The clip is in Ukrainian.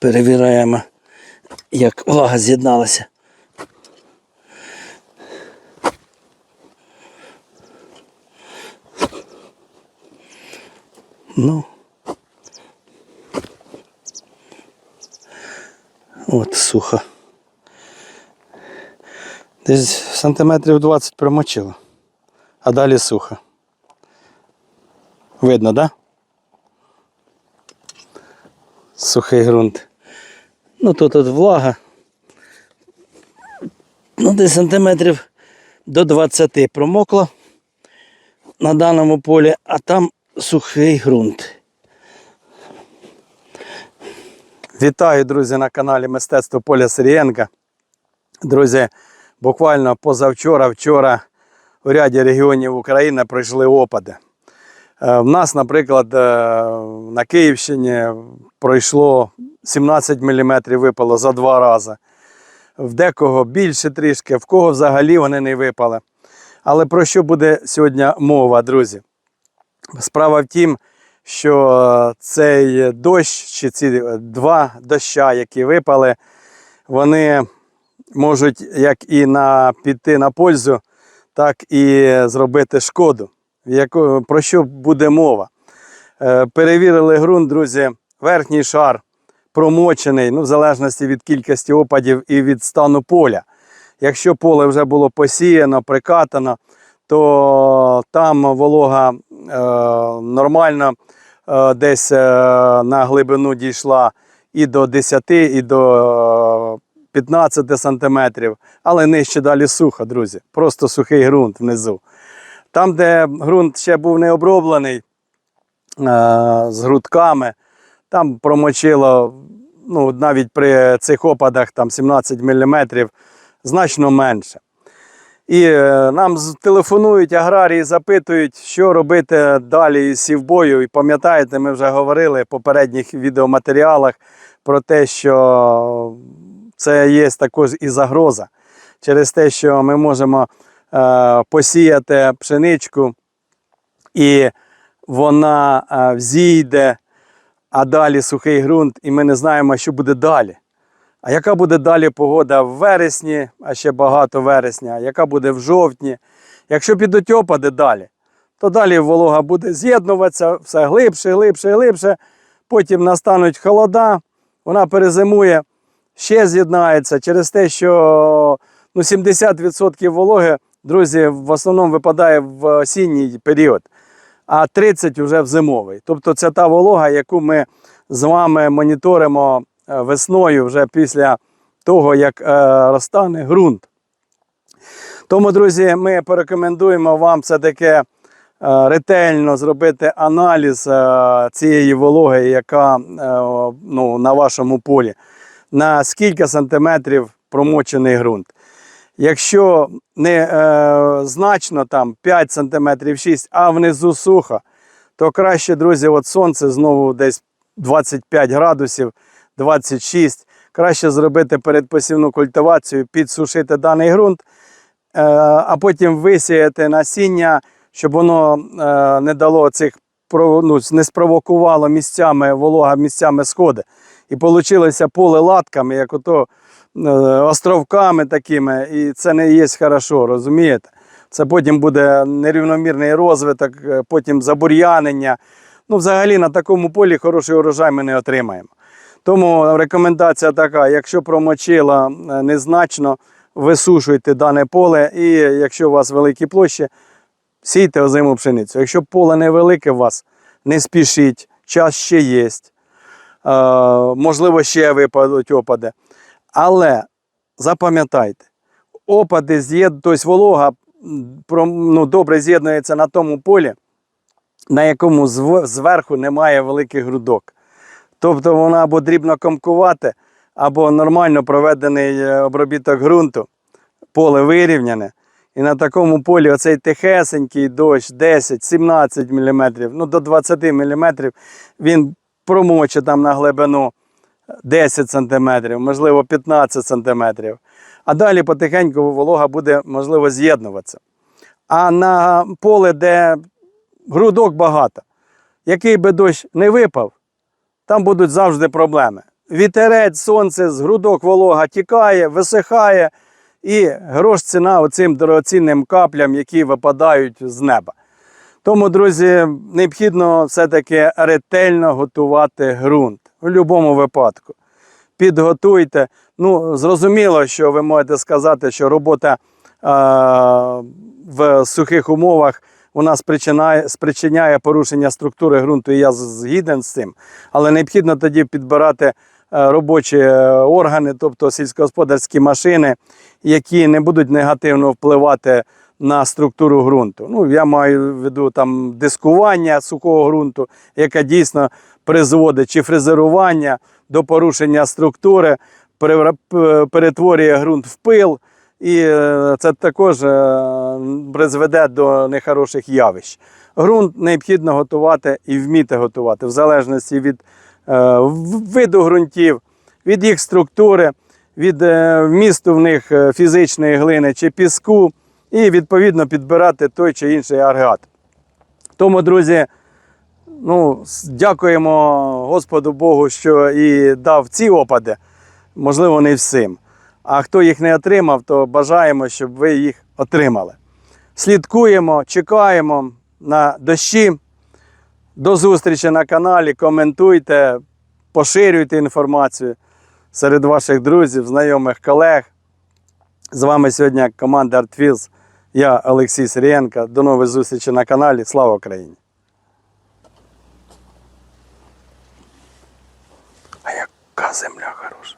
Перевіряємо, як влага з'єдналася. Ну. От сухо. Десь сантиметрів 20 промочило, а далі сухо. Видно, так? Да? Сухий ґрунт. Ну тут от влага. Ну, десь сантиметрів до 20 промокло на даному полі, а там сухий ґрунт. Вітаю, друзі, на каналі Мистецтво Поля Сирієнка. Друзі, буквально позавчора, вчора у ряді регіонів України пройшли опади. Е, В нас, наприклад, е, на Київщині пройшло 17 мм випало за два рази. В декого більше трішки, в кого взагалі вони не випали. Але про що буде сьогодні мова, друзі? Справа в тім, що цей дощ, чи ці два доща, які випали, вони можуть як і на, піти на пользу, так і зробити шкоду. Про що буде мова? Е, Перевірили ґрунт, друзі, верхній шар промочений, ну, в залежності від кількості опадів і від стану поля. Якщо поле вже було посіяно, прикатано, то там волога е, нормально е, десь е, на глибину дійшла і до 10, і до е, 15 сантиметрів, але нижче далі сухо, друзі. Просто сухий ґрунт внизу. Там, де ґрунт ще був не оброблений е, з грудками, там промочило ну, навіть при цих опадах там 17 мм значно менше. І е, нам телефонують аграрії, запитують, що робити далі із сівбою. І пам'ятаєте, ми вже говорили в попередніх відеоматеріалах про те, що це є також і загроза через те, що ми можемо е, посіяти пшеничку, і вона е, взійде, а далі сухий ґрунт, і ми не знаємо, що буде далі. А яка буде далі погода в вересні, а ще багато вересня, яка буде в жовтні? Якщо підуть опади далі, то далі волога буде з'єднуватися все глибше, глибше, глибше. Потім настануть холода, вона перезимує, ще з'єднається через те, що ну, 70% вологи, друзі, в основному випадає в осінній період, а 30% вже в зимовий. Тобто це та волога, яку ми з вами моніторимо е, весною вже після того, як е, розтане ґрунт. Тому, друзі, ми порекомендуємо вам все-таки е, ретельно зробити аналіз цієї вологи, яка ну, на вашому полі, на скільки сантиметрів промочений ґрунт. Якщо не е, значно там 5 см 6 а внизу сухо, то краще, друзі, от сонце знову десь 25 градусів, 26. Краще зробити передпосівну культивацію, підсушити даний ґрунт, е, а потім висіяти насіння, щоб воно е, не дало цих ну, не спровокувало місцями волога, місцями сходи. І вийшло поле латками, як ото е, островками такими, і це не є хорошо, розумієте? Це потім буде нерівномірний розвиток, е, потім забур'янення. Ну, взагалі на такому полі хороший урожай ми не отримаємо. Тому рекомендація така: якщо промочила е, незначно, висушуйте дане поле, і якщо у вас великі площі, сійте озиму пшеницю. Якщо поле невелике у вас, не спішіть, час ще є. Е, можливо, ще випадуть опади. Але запам'ятайте, опади з'єд... тобто волога ну, добре з'єднується на тому полі, на якому зверху немає великих грудок. Тобто вона або дрібно комкувати, або нормально проведений е, обробіток ґрунту, поле вирівняне. І на такому полі оцей тихесенький дощ 10-17 мм, ну до 20 мм, він промочить там на глибину 10 см, можливо 15 см. А далі потихеньку волога буде, можливо, з'єднуватися. А на поле, де грудок багато, який би дощ не випав, там будуть завжди проблеми. вітерець, сонце, з грудок волога тікає, висихає, і грош ціна оцим дорогоцінним каплям, які випадають з неба. Тому, друзі, необхідно все-таки ретельно готувати ґрунт в будь-якому випадку. Підготуйте. Ну, зрозуміло, що ви можете сказати, що робота а, в сухих умовах вона спричиняє, спричиняє порушення структури ґрунту, і я згіден з цим. Але необхідно тоді підбирати е, робочі е, органи, тобто сільськогосподарські машини, які не будуть негативно впливати на структуру ґрунту. Ну, я маю в виду там дискування сухого ґрунту, яке дійсно призводить чи фрезерування до порушення структури, перетворює ґрунт в пил, і е, це також е, призведе до нехороших явищ. Ґрунт необхідно готувати і вміти готувати, в залежності від е, виду ґрунтів, від їх структури, від вмісту в них фізичної глини чи піску, і відповідно підбирати той чи інший агрегат. Тому, друзі, ну, дякуємо Господу Богу, що і дав ці опади, можливо, не всім. А хто їх не отримав, то бажаємо, щоб ви їх отримали. Слідкуємо, чекаємо на дощі. До зустрічі на каналі. Коментуйте, поширюйте інформацію серед ваших друзів, знайомих колег. З вами сьогодні команда ArtFields. Я Олексій Сирієнко. До нових зустрічей на каналі. Слава Україні! А яка земля хороша!